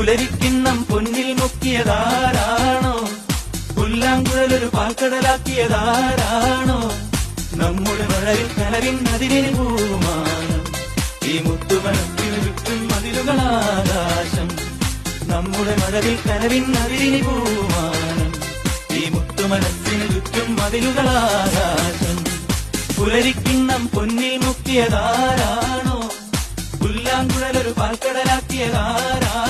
പുലരിക്കിണ്ണം പൊന്നിൽ മുക്കിയതാരാണോ? പുല്ലാങ്കുഴലൊരു പാൽക്കടലാക്കിയതാരാണോ? നമ്മുടെ മഴവിൽ കനവിൻ അതിരിന് പൂമാനം ഈ മുത്തുമണത്തിന് ചുറ്റും മതിലുകളാകാശം. നമ്മുടെ മഴവിൽ കനവിൻ അതിരിന് പൂമാനം ഈ മുത്തുമനത്തിന് ചുറ്റും മതിലുകളാകാശം. പുലരിക്കിണ്ണം പൊന്നിൽ മുക്കിയതാരാണോ? പുല്ലാങ്കുഴലൊരു പാൽക്കടലാക്കിയതാരാണോ